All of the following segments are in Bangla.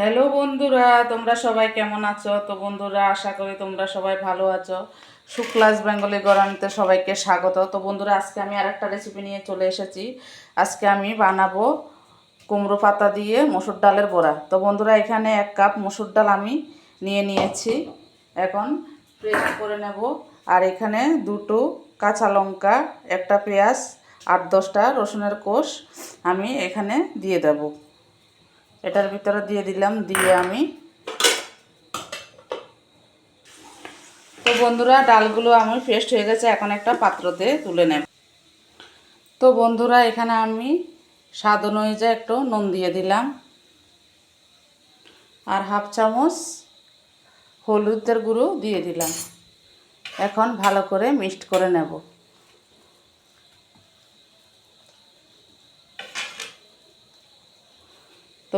হ্যালো বন্ধুরা, তোমরা সবাই কেমন আছো? তো বন্ধুরা, আশা করি তোমরা সবাই ভালো আছো। শুক্লাস বেঙ্গলি গরানিতে সবাইকে স্বাগত। তো বন্ধুরা, আজকে আমি আরেকটা রেসিপি নিয়ে চলে এসেছি। আজকে আমি বানাবো কুমড়ো পাতা দিয়ে মসুর ডালের বড়া। তো বন্ধুরা, এখানে এক কাপ মসুর ডাল আমি নিয়ে নিয়েছি। এখন প্রেস করে নেব। আর এখানে দুটো কাঁচা লঙ্কা, একটা পেঁয়াজ, আট দশটা রসুনের কোষ আমি এখানে দিয়ে দেবো। এটার ভিতরে দিয়ে দিলাম, দিয়ে আমি তো বন্ধুরা, ডালগুলো আমি পেস্ট হয়ে গেছে, এখন একটা পাত্রতে তুলে নেব। তো বন্ধুরা, এখানে আমি স্বাদ অনুযায়ী একটু নুন দিয়ে দিলাম। আর হাফ চামচ হলুদের গুঁড়ো দিয়ে দিলাম। এখন ভালো করে মিক্সড করে নেব।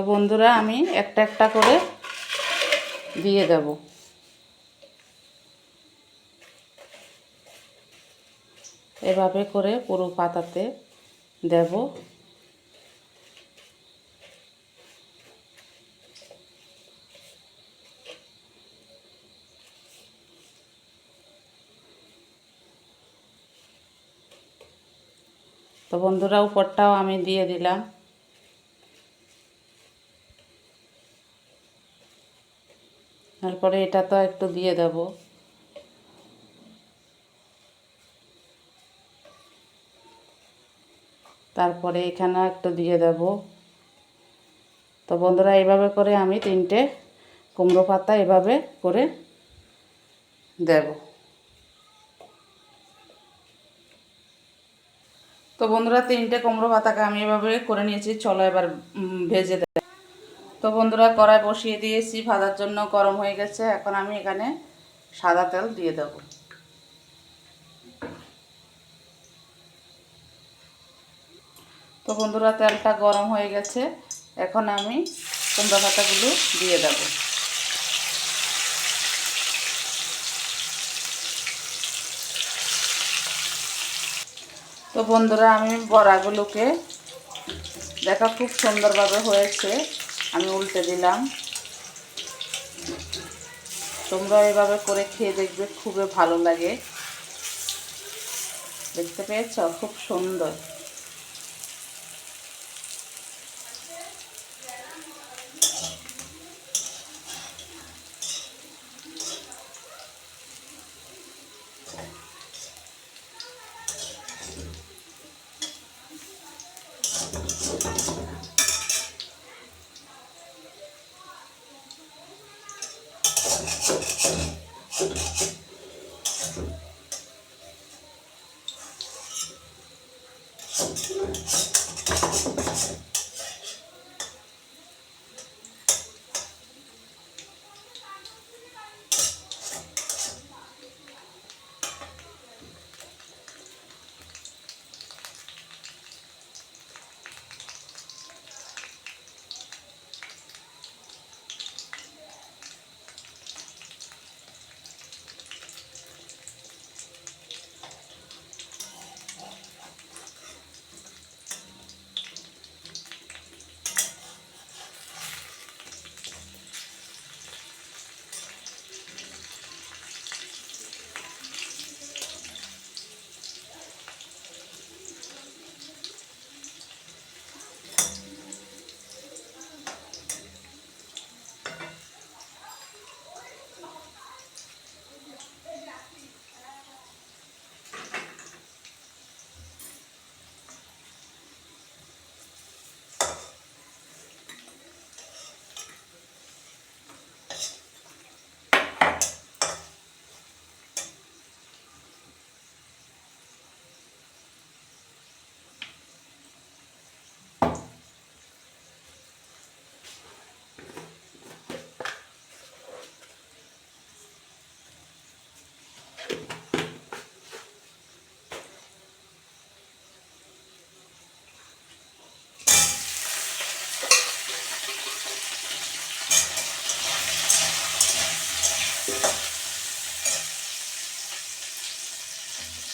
তো বন্ধুরা, আমি একটা একটা করে দিয়ে দেব। এভাবে করে পুরো পাতাতে দেব। তো বন্ধুরা, উপরটাও আমি দিয়ে দিলাম। তারপরে এটা তো একটু দিয়ে দেব। তারপরে এখানে একটু দিয়ে দেব। তো বন্ধুরা, এইভাবে করে আমি তিনটে কুমড়ো পাতা এভাবে করে দেব। তো বন্ধুরা, তিনটে কুমড়ো পাতাকে আমি এভাবে করে নিয়েছি। চলো এবার ভেজে দেব তো বন্ধুরা কড়াই বসিয়ে দিয়েছি, ভাজার জন্য গরম হয়ে গেছে। এখন আমি এখানে সাদা তেল দিয়ে দেব। তো বন্ধুরা, তেলটা গরম হয়ে গেছে। এখন আমি কুমড়া পাতাগুলো দিয়ে দেব। তো বন্ধুরা, আমি বড়াগুলোকে, দেখা খুব সুন্দরভাবে হয়েছে। আমি উল্টে দিলাম। তোমরা এভাবে করে খেয়ে দেখবে, খুবই ভালো লাগে। দেখতে পেয়েছ? খুব সুন্দর।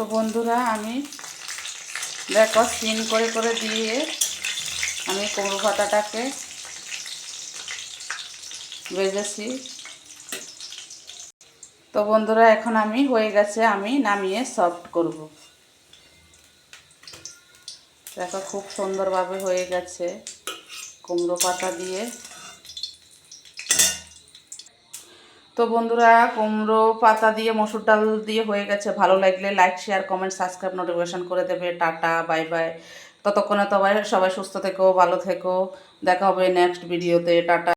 তো বন্ধুরা, আমি দেখো সিন করে করে দিয়ে আমি কুমড়ো পাতাটাকে ভেজেছি। তো বন্ধুরা, এখন আমি হয়ে গেছে, আমি নামিয়ে সফট করব। দেখো খুব সুন্দরভাবে হয়ে গেছে কুমড়ো পাতা দিয়ে। তো বন্ধুরা, কুমড়ো পাতা দিয়ে, মসুর ডাল দিয়ে হয়ে গেছে। ভালো লাগলে like share comment subscribe notification করে দেবে। টাটা বাই বাই ততক্ষণে সবাই সবাই সুস্থ থেকো, ভালো থেকো। দেখা হবে নেক্সট ভিডিওতে টাটা।